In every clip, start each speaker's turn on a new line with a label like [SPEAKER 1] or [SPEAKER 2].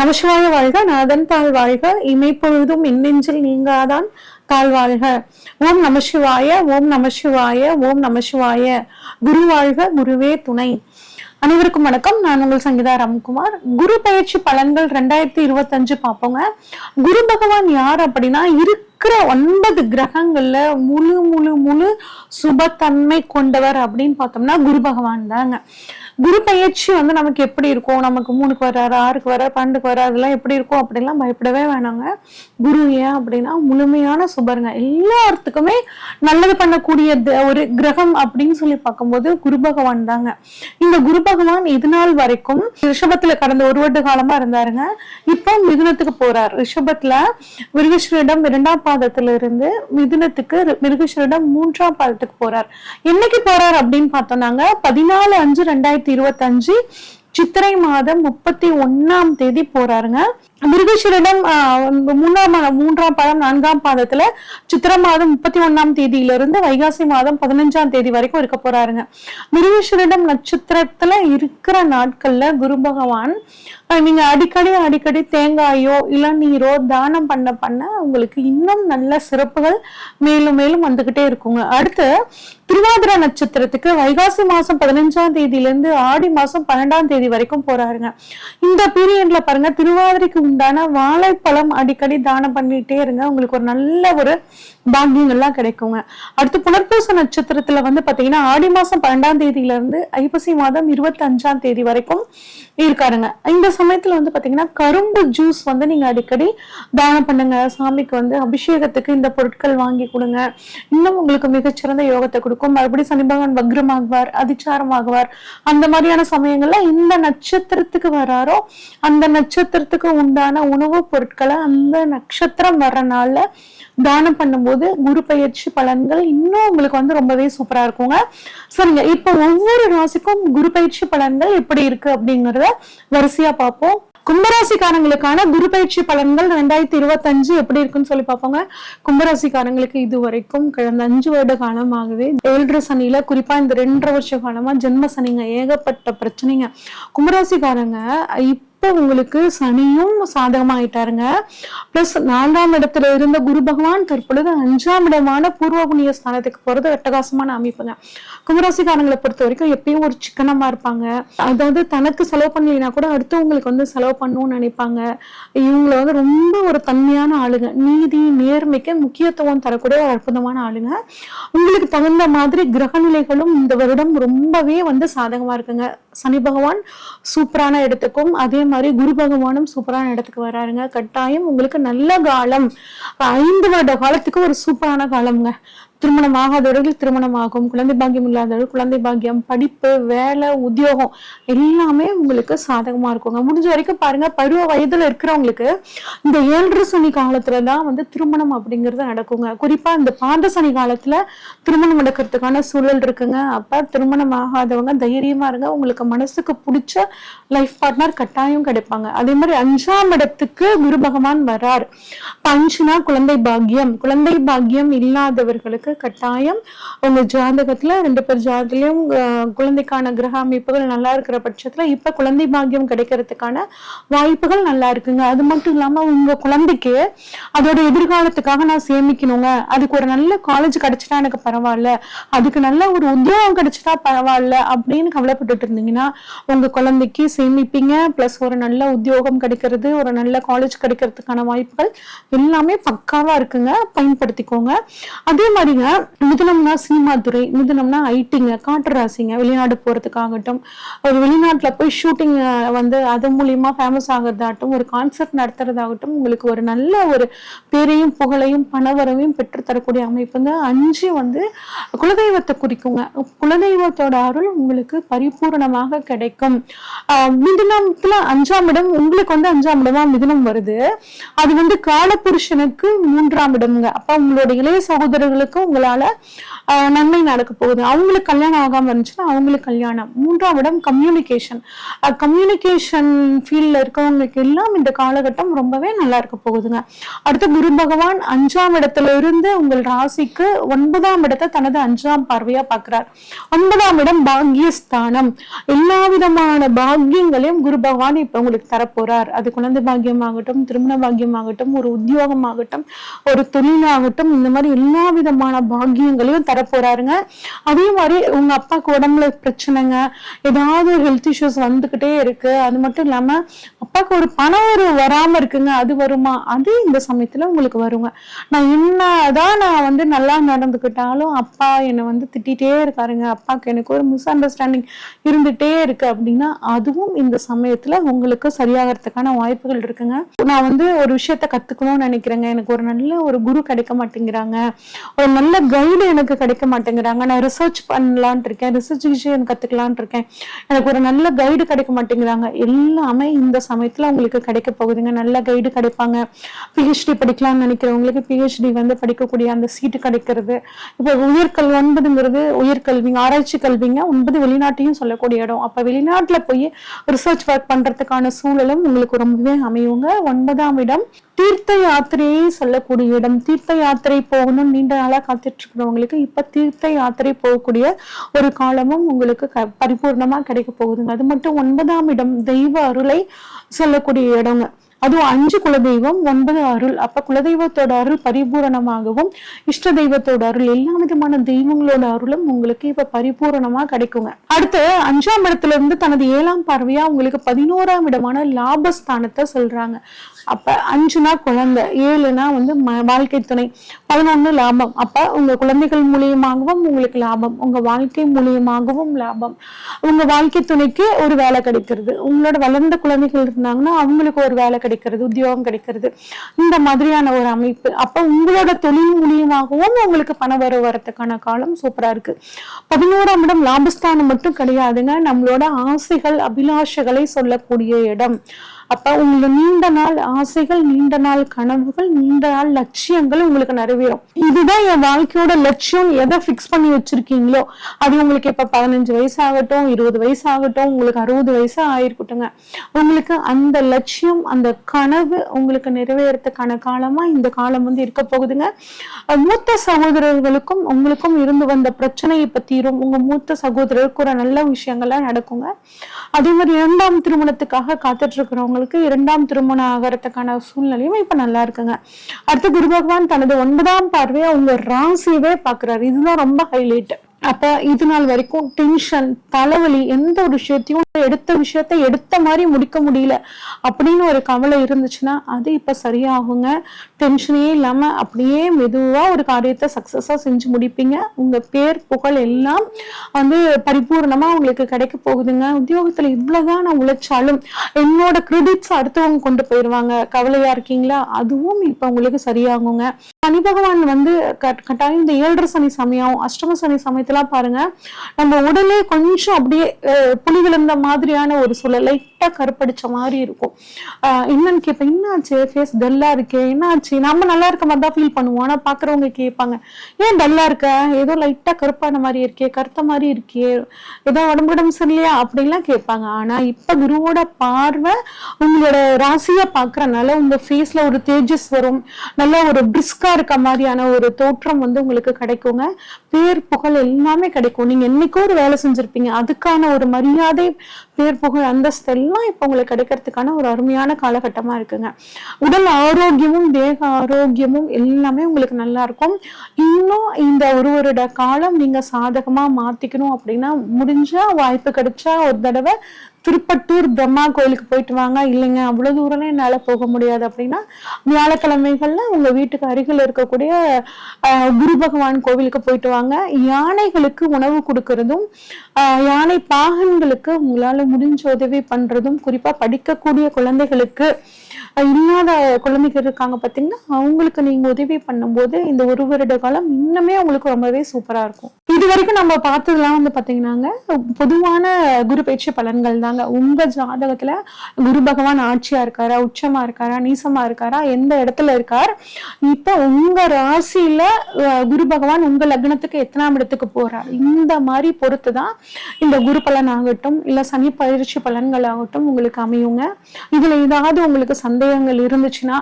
[SPEAKER 1] நமசிவாய வாழ்க நாதன் தாழ் வாழ்க இமைப்பொழுதும் இன்னெஞ்சில் நீங்காதான் தாழ் வாழ்க. ஓம் நமசிவாய ஓம் நமசிவாய ஓம் நமசிவாய. குரு வாழ்க குருவே துணை. அனைவருக்கும் வணக்கம். நான் உங்கள் சங்கீதா ராம்குமார். குரு பயிற்சி பலன்கள் ரெண்டாயிரத்தி இருபத்தஞ்சு பார்ப்போங்க. குரு பகவான் யார் அப்படின்னா இருக்கிற ஒன்பது கிரகங்கள்ல முழு முழு முழு சுபத்தன்மை கொண்டவர் அப்படின்னு பார்த்தோம்னா குரு பகவான் தாங்க. குரு பயிற்சி வந்து நமக்கு எப்படி இருக்கும்? நமக்கு மூணுக்கு வர்றாரு ஆறுக்கு வர பன்னெண்டுக்கு வர அதெல்லாம் எப்படி இருக்கும் அப்படிலாம் பயப்படவே வேணாங்க. குரு ஏன் அப்படின்னா முழுமையான சுபருங்க. எல்லாத்துக்குமே நல்லது பண்ணக்கூடிய த- ஒரு கிரகம் அப்படின்னு சொல்லி பார்க்கும்போது குரு பகவான் தாங்க. இந்த குரு பகவான் இது நாள் வரைக்கும் ரிஷபத்துல கடந்த ஒரு வருட காலமா இருந்தாருங்க. இப்போ மிதுனத்துக்கு போறார். ரிஷபத்துல மிருகஸ்வரிடம் இரண்டாம் பாதத்துல இருந்து மிதுனத்துக்கு மிருகஸ்வரிடம் மூன்றாம் பாதத்துக்கு போறார். என்னைக்கு போறார் அப்படின்னு பார்த்தோம்னாங்க? பதினாலு அஞ்சு ரெண்டாயிரத்தி இருபத்தஞ்சு. சித்திரை மாதம் முப்பத்தி ஒன்னாம் தேதி போறாருங்க. மிருகஸ்வரிடம் ஆஹ், மூன்றாம் பாதம் நான்காம் பாதத்துல சித்திரை மாதம் முப்பத்தி ஒன்னாம் தேதியிலிருந்து வைகாசி மாதம் பதினஞ்சாம் தேதி வரைக்கும் இருக்க போறாருங்க. மிருகஸ்வரிடம் நட்சத்திரத்துல இருக்கிற நாட்கள்ல குரு பகவான் நீங்க அடிக்கடி அடிக்கடி தேங்காயோ இளநீரோ தானம் பண்ண பண்ண உங்களுக்கு இன்னும் நல்ல சிறப்புகள் மேலும் மேலும் வந்துகிட்டே இருக்குங்க. அடுத்து திருவாதிர நட்சத்திரத்துக்கு வைகாசி மாசம் பதினஞ்சாம் தேதியிலிருந்து ஆடி மாசம் பன்னெண்டாம் தேதி வரைக்கும் போறாருங்க. இந்த பீரியட்ல பாருங்க திருவாதிரைக்கு உண்டான வாழைப்பழம் அடிக்கடி தானம் பண்ணிட்டே இருங்க. உங்களுக்கு ஒரு நல்ல ஒரு பாக்கியங்கள்லாம் கிடைக்குங்க. அடுத்து புனர்பூச நட்சத்திரத்துல வந்து பாத்தீங்கன்னா ஆடி மாசம் பன்னெண்டாம் தேதியில இருந்து ஐப்பசி மாதம் இருபத்தி அஞ்சாம் தேதி வரைக்கும் இருக்காருங்க. இந்த சமயத்துல வந்து பாத்தீங்கன்னா கரும்பு ஜூஸ் வந்து நீங்க அடிக்கடி தானம் பண்ணுங்க. சாமிக்கு வந்து அபிஷேகத்துக்கு இந்த பொருட்கள் வாங்கி கொடுங்க. இன்னும் உங்களுக்கு மிகச்சிறந்த யோகத்தை கொடுக்கும். மறுபடியும் சனி பகவான் வக்ரமாகுவார் அதிச்சாரமாகுவார். அந்த மாதிரியான சமயங்கள்ல இந்த நட்சத்திரத்துக்கு வராரோ அந்த நட்சத்திரத்துக்கு உண்டான உணவுப் பொருட்களை அந்த நட்சத்திரம் வர்ற தானம் பண்ணும்போது குரு பயிற்சி பலன்கள் இன்னும் உங்களுக்கு வந்து ரொம்பவே சூப்பரா இருக்குங்க. சரிங்க. இப்போ ஒவ்வொரு ராசிக்கும் குரு பயிற்சி பலன்கள் எப்படி இருக்கு அப்படிங்கறத வரிசையா பார்ப்போம். கும்பராசிக்காரங்களுக்கான குரு பயிற்சி பலன்கள் ரெண்டாயிரத்தி இருபத்தஞ்சு எப்படி இருக்குன்னு சொல்லி பார்ப்போங்க. கும்பராசிக்காரங்களுக்கு இது வரைக்கும் கடந்த அஞ்சு வருட காலமாகவே ஏழரை சனியில குறிப்பா இந்த ரெண்டரை வருஷ காலமா ஜென்ம சனிங்க ஏகப்பட்ட பிரச்சனைங்க. கும்பராசிக்காரங்க இப்ப உங்களுக்கு சனியும் சாதகமாயிட்டாருங்க. பிளஸ் நான்காம் இடத்துல இருந்த குரு பகவான் தற்பொழுது அஞ்சாம் இடமான பூர்வ புண்ணிய ஸ்தானத்துக்கு போறது அட்டகாசமான அமைப்புங்க. கும்பராசிக்காரங்களை பொறுத்த வரைக்கும் எப்பயும் ஒரு சிக்கனமா இருப்பாங்க. அதாவது தனக்கு செலவு பண்ணலைன்னா கூட அடுத்தவங்களுக்கு வந்து செலவு பண்ணணும்னு நினைப்பாங்க. இவங்களை வந்து ரொம்ப ஒரு தன்மையான ஆளுங்க. நீதி நேர்மைக்கு முக்கியத்துவம் தரக்கூடிய ஒரு அற்புதமான ஆளுங்க. உங்களுக்கு தகுந்த மாதிரி கிரக நிலைகளும் இந்த வருடம் ரொம்பவே வந்து சாதகமா இருக்குங்க. சனி பகவான் சூப்பரான இடத்துக்கும் அதே மாதிரி குரு பகவானும் சூப்பரான இடத்துக்கு வராருங்க. கட்டாயம் உங்களுக்கு நல்ல காலம். ஐந்து வருட காலத்துக்கு ஒரு சூப்பரான காலம்ங்க. திருமணம் ஆகாதவர்கள் திருமணம் ஆகும் குழந்தை பாக்கியம் இல்லாதவர்கள் குழந்தை பாக்கியம் படிப்பு வேலை உத்தியோகம் எல்லாமே உங்களுக்கு சாதகமா இருக்குங்க. முடிஞ்ச வரைக்கும் பாருங்க பருவ வயதுல இருக்கிறவங்களுக்கு இந்த ஏழரை சனி காலத்துல தான் வந்து திருமணம் அப்படிங்கிறது நடக்குங்க. குறிப்பா இந்த பாந்த சனி காலத்துல திருமணம் நடக்கிறதுக்கான சூழல் இருக்குங்க. அப்ப திருமணம் ஆகாதவங்க தைரியமா இருங்க. உங்களுக்கு மனசுக்கு பிடிச்ச லைஃப் பார்ட்னர் கட்டாயம் கிடைப்பாங்க. அதே மாதிரி அஞ்சாம் இடத்துக்கு குரு பகவான் வரார். பஞ்சுனா குழந்தை பாக்கியம். குழந்தை பாக்கியம் இல்லாதவர்களுக்கு கட்டாயம். உங்க ஜாதகத்துல ரெண்டு பேர் ஜாதகத்துலேயும் குழந்தைக்கான கிரக அமைப்புகள் நல்லா இருக்கிற பட்சத்துல இப்ப குழந்தை பாக்கியம் கிடைக்கிறதுக்கான வாய்ப்புகள் நல்லா இருக்குங்க. அது மட்டும் இல்லாம உங்க குழந்தைக்கு அதோட எதிர்காலத்துக்காக நான் சேமிக்கணுங்க. அதுக்கு ஒரு நல்ல காலேஜ் கிடைச்சிட்டா எனக்கு பரவாயில்ல. அதுக்கு நல்ல ஒரு உத்தியோகம் கிடைச்சிட்டா பரவாயில்ல அப்படின்னு கவலைப்பட்டுட்டு இருந்தீங்கன்னா உங்க குழந்தைக்கு சேமிப்பீங்க. பிளஸ் ஒரு நல்ல உத்தியோகம் கிடைக்கிறது ஒரு நல்ல காலேஜ் கிடைக்கிறதுக்கான வாய்ப்புகள் எல்லாமே பக்காவா இருக்குங்க. பயன்படுத்திக்கோங்க. அதே மாதிரிங்க மிதுனம்னா சினிமா துறை மிதுனம்னா ஐடிங்க காட்டு ராசிங்க வெளிநாடு போகிறதுக்காகட்டும் ஒரு வெளிநாட்டில் போய் ஷூட்டிங் வந்து அது மூலியமா ஃபேமஸ் ஆகிறதாகட்டும் ஒரு கான்சர்ட் நடத்துறதாகட்டும் உங்களுக்கு ஒரு நல்ல ஒரு பேரையும் புகழையும் பணவரவையும் பெற்று தரக்கூடிய அமைப்புங்க. அஞ்சு வந்து குலதெய்வத்தை குறிக்குங்க. குலதெய்வத்தோட அருள் உங்களுக்கு பரிபூரணமாக கிடைக்கும். ஆஹ் மிதுனத்துல அஞ்சாம் இடம் உங்களுக்கு வந்து அஞ்சாம் இடமா மிதுனம் வருது. அது வந்து காலபுருஷனுக்கு மூன்றாம் இடம்ங்க. அப்ப உங்களோட இளைய சகோதரர்களுக்கும் உங்களால நன்மை நடக்க போகுது. அவங்களுக்கு கல்யாணம் ஆகாம இருந்துச்சுன்னா அவங்களுக்கு கல்யாணம். மூன்றாம் இடம் கம்யூனிகேஷன் கம்யூனிகேஷன் ஃபீல்ட்ல இருக்கவங்களுக்கு எல்லாம் இந்த காலகட்டம் ரொம்பவே நல்லா இருக்க போகுதுங்க. அடுத்து குரு பகவான் அஞ்சாம் இடத்துல இருந்து உங்கள் ராசிக்கு ஒன்பதாம் இடத்தை தனது அஞ்சாம் பார்வையா பார்க்கிறார். ஒன்பதாம் இடம் பாக்யஸ்தானம். எல்லா விதமான பாக்கியங்களையும் குரு பகவான் இப்ப உங்களுக்கு தரப்போறார். அது குழந்தை பாக்கியமாகட்டும் திருமண பாக்கியமாகட்டும் ஒரு உத்தியோகமாகட்டும் ஒரு தொழிலாகட்டும் இந்த மாதிரி எல்லா விதமான பாக்கியங்களையும் போறாருங்க அதே மாதிரி உங்க அப்பாவுக்கு உடம்புல பிரச்சனைங்க ஏதாவது ஒரு ஹெல்த் இஷ்யூஸ் வந்துகிட்டே இருக்கு. அது மட்டும் இல்லாம அப்பாவுக்கு ஒரு பணம் ஒரு வராம இருக்குங்க. அது வருமா? அது இந்த சமயத்துல உங்களுக்கு வருங்க. நான் என்னதான் நான் வந்து நல்லா நடந்துக்கிட்டாலும் அப்பா என்னை வந்து திட்டிகிட்டே இருக்காருங்க. அப்பாவுக்கு எனக்கு ஒரு மிஸ் அண்டர்ஸ்டாண்டிங் இருந்துட்டே இருக்கு அப்படின்னா அதுவும் இந்த சமயத்துல உங்களுக்கு சரியாகிறதுக்கான வாய்ப்புகள் இருக்குங்க. நான் வந்து ஒரு விஷயத்த கத்துக்கணும்னு நினைக்கிறேங்க. எனக்கு ஒரு நல்ல ஒரு குரு கிடைக்க மாட்டேங்கிறாங்க. ஒரு நல்ல கைடு எனக்கு கிடைக்க மாட்டேங்கிறாங்க நான் ரிசர்ச் பண்ணலான் இருக்கேன். ரிசர்ச் விஷயம் கத்துக்கலான் இருக்கேன். எனக்கு ஒரு நல்ல கைடு கிடைக்க மாட்டேங்கிறாங்க எல்லாமே இந்த சமயத்துல உங்களுக்கு கிடைக்க போகுதுங்க. நல்ல கைடு கிடைப்பாங்க. பிஹெச்டி படிக்கலாம்னு நினைக்கிறவங்களுக்கு பிஹெச்டி வந்து படிக்கக்கூடிய அந்த சீட்டு கிடைக்கிறது. இப்போ உயர்கல்வி ஒன்பதுங்கிறது உயர்கல்விங்க ஆராய்ச்சி கல்விங்க ஒன்பது வெளிநாட்டையும் சொல்லக்கூடிய இடம். அப்ப வெளிநாட்டுல போய் ரிசர்ச் ஒர்க் பண்றதுக்கான சூழலும் உங்களுக்கு ரொம்பவே அமையுங்க. ஒன்பதாம் இடம் தீர்த்த யாத்திரையே சொல்லக்கூடிய இடம் தீர்த்த யாத்திரை போகணும் நீண்ட நாளா காத்துட்டு இருக்கிறவங்களுக்கு இப்ப தீர்த்த யாத்திரை போகக்கூடிய ஒரு காலமும் உங்களுக்கு க- பரிபூர்ணமா கிடைக்க போகுதுங்க. அது மட்டும் ஒன்பதாம் இடம் தெய்வ அருளை சொல்லக்கூடிய இடங்க. அதுவும் அஞ்சு குலதெய்வம் ஒன்பது அருள். அப்ப குலதெய்வத்தோட அருள் பரிபூரணமாகவும் இஷ்ட தெய்வத்தோட அருள் எல்லா விதமான தெய்வங்களோட அருளும் உங்களுக்கு இப்ப பரிபூரணமா கிடைக்குங்க. அடுத்து அஞ்சாம் இடத்துல இருந்து தனது ஏழாம் பார்வையா உங்களுக்கு பதினோராம் இடமான லாபஸ்தானத்தை சொல்றாங்க. அப்ப அஞ்சுனா குழந்தை ஏழுனா வந்து ம- வாழ்க்கை துணை பதினொன்னு லாபம். அப்ப உங்க குழந்தைகள் மூலியமாகவும் உங்களுக்கு லாபம் உங்க வாழ்க்கை மூலியமாகவும் லாபம். உங்க வாழ்க்கை துணைக்கு ஒரு வேலை கிடைக்கிறது. உங்களோட வளர்ந்த குழந்தைகள் இருந்தாங்கன்னா அவங்களுக்கு ஒரு வேலை கிடைக்கும் கிடைக்கிறது உத்தியோகம் கிடைக்கிறது இந்த மாதிரியான ஒரு அமைப்பு. அப்ப உங்களோட தொழில் மூலியமாகவும் உங்களுக்கு பண வரவு வரத்துக்கான காலம் சூப்பரா இருக்கு. பதினோராம் இடம் லாபஸ்தானம் மட்டும் கிடையாதுங்க. நம்மளோட ஆசைகள் அபிலாஷைகளை சொல்லக்கூடிய இடம். அப்ப உங்களோட நீண்ட நாள் ஆசைகள் நீண்ட நாள் கனவுகள் நீண்ட நாள் லட்சியங்கள் உங்களுக்கு நிறைவேறும். இதுதான் என் வாழ்க்கையோட லட்சியம். எதை ஃபிக்ஸ் பண்ணி வச்சிருக்கீங்களோ அது உங்களுக்கு இப்ப பதினஞ்சு வயசு ஆகட்டும் இருபது வயசு ஆகட்டும் உங்களுக்கு அறுபது வயசு ஆயிருக்கட்டுங்க உங்களுக்கு அந்த லட்சியம் அந்த கனவு உங்களுக்கு நிறைவேறதுக்கான காலமா இந்த காலம் வந்து இருக்க போகுதுங்க. மூத்த சகோதரர்களுக்கும் உங்களுக்கும் இருந்து வந்த பிரச்சனையை இப்ப தீரும். உங்க மூத்த சகோதரருக்கு ஒரு நல்ல விஷயங்கள்லாம் நடக்குங்க. அதே மாதிரி இரண்டாம் திருமணத்துக்காக காத்துட்டு இருக்கிறவங்களுக்கு இரண்டாம் திருமணம் ஆகிறதுக்கான சூழ்நிலையும் இப்ப நல்லா இருக்குங்க. அடுத்து குரு பகவான் தனது ஒன்பதாம் பார்வையை அவங்க ராசியவே பாக்குறாரு இதுதான் ரொம்ப ஹைலைட் அப்ப இது நாள் வரைக்கும் டென்ஷன் தலைவலி எந்த ஒரு விஷயத்தையும் எடுத்த விஷயத்த எடுத்த மாதிரி முடிக்க முடியல அப்படின்னு ஒரு கவலை இருந்துச்சுன்னா அது இப்ப சரியாகுங்க. டென்ஷனே இல்லாம அப்படியே மெதுவா ஒரு காரியத்தை சக்சஸா செஞ்சு முடிப்பீங்க. உங்க பேர் புகழ் எல்லாம் வந்து பரிபூர்ணமா உங்களுக்கு கிடைக்க போகுதுங்க. உத்தியோகத்துல இவ்வளவுதான் நான் உழைச்சாலும் என்னோட கிரெடிட்ஸ் அடுத்தவங்க கொண்டு போயிருவாங்க. கவலையா இருக்கீங்களா? அதுவும் இப்ப உங்களுக்கு சரியாகுங்க. சனி பகவான் வந்து கட்- கட்டாயம் இந்த ஏழரை சனி சமயம் அஷ்டம சனி சமயத்தெல்லாம் பாருங்க. நம்ம உடலே கொஞ்சம் அப்படியே புலி விழுந்த மாதிரியான ஒரு சூழல் லைட்டா கருப்படிச்ச மாதிரி இருக்கும். ஆஹ், என்னன்னு கேட்பேன் என்னாச்சு? ஃபேஸ் டல்லா இருக்கே என்னாச்சு? நம்ம நல்லா இருக்க மாதிரி தான் ஃபீல் பண்ணுவோம். ஆனா பாக்குறவங்க கேட்பாங்க ஏன் டல்லா இருக்க? ஏதோ லைட்டா கருப்பான மாதிரி இருக்கே கருத்த மாதிரி இருக்கே ஏதோ உடம்பு உடம்பு சரியில்லையா? அப்படின்லாம் கேட்பாங்க ஆனா இப்ப குருவோட பார்வை உங்களோட ராசியை பாக்குறனால உங்க ஃபேஸ்ல ஒரு தேஜஸ் வரும். நல்ல ஒரு பிரிஸ்கா இருக்க மாதிரியான ஒரு தோற்றம் வந்து உங்களுக்கு கிடைக்குங்க. பேர் புகழ் எல்லாம் கிடைக்கும். நீங்க என்னைக்கோ ஒரு வேலை செஞ்சிருப்பீங்க. அதுக்கான ஒரு மரியாதை பேர் புகழ் அந்தஸ்து எல்லாம் இப்ப உங்களுக்கு கிடைக்கிறதுக்கான ஒரு அருமையான காலகட்டமா இருக்குங்க. உடல் ஆரோக்கியமும் தேக ஆரோக்கியமும் எல்லாமே உங்களுக்கு நல்லா இருக்கும். இன்னும் இந்த ஒரு வருட காலம் நீங்க சாதகமா மாத்திக்கணும் அப்படின்னா முடிஞ்சா வாய்ப்பு கிடைச்சா ஒரு தடவை திருப்பட்டூர் பிரம்மா கோயிலுக்கு போயிட்டு வாங்க. இல்லைங்க அவ்வளவு தூரம்லாம் என்னால போக முடியாது அப்படின்னா வியாழக்கிழமைகள்ல உங்க வீட்டுக்கு அருகில் இருக்கக்கூடிய ஆஹ், குரு பகவான் கோவிலுக்கு போயிட்டு வாங்க. யானைகளுக்கு உணவு கொடுக்கறதும் ஆஹ், யானை பாகன்களுக்கு உங்களால முடிஞ்ச உதவி பண்றதும் குறிப்பா படிக்கக்கூடிய குழந்தைகளுக்கு இல்லாத குழந்தைகள் இருக்காங்க பார்த்தீங்கன்னா அவங்களுக்கு நீங்க உதவி பண்ணும்போது இந்த ஒரு வருட காலம் இன்னுமே உங்களுக்கு ரொம்பவே சூப்பரா இருக்கும். இது வரைக்கும் நம்ம பார்த்ததுலாம் வந்து பாத்தீங்கன்னாங்க பொதுவான குரு பயிற்சி பலன்கள் தாங்க. உங்கள் உங்க ஜாதகத்துல குரு பகவான் ஆட்சியா இருக்காரா உச்சமா இருக்காரா நீசமா இருக்காரா எந்த இடத்துல இருக்கார்? இப்போ உங்க ராசியில குரு பகவான் உங்க லக்னத்துக்கு எத்தனாம் இடத்துக்கு போறார்? இந்த மாதிரி பொறுத்து தான் இந்த குரு பலன் ஆகட்டும் இல்லை சனி பயிற்சி பலன்கள் ஆகட்டும் உங்களுக்கு அமையுங்க. இதுல ஏதாவது உங்களுக்கு சந்தேகங்கள் இருந்துச்சுன்னா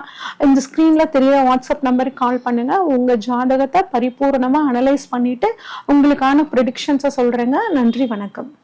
[SPEAKER 1] இந்த ஸ்க்ரீன்ல தெரிய வாட்ஸ்அப் நம்பருக்கு கால் பண்ணுங்க. உங்க ஜாதகத்தை பரிபூர்ணமா அனலைஸ் பண்ணிட்டு உங்களுக்கான ப்ரெடிக்ஷன்ஸை சொல்றேங்க. நன்றி வணக்கம்.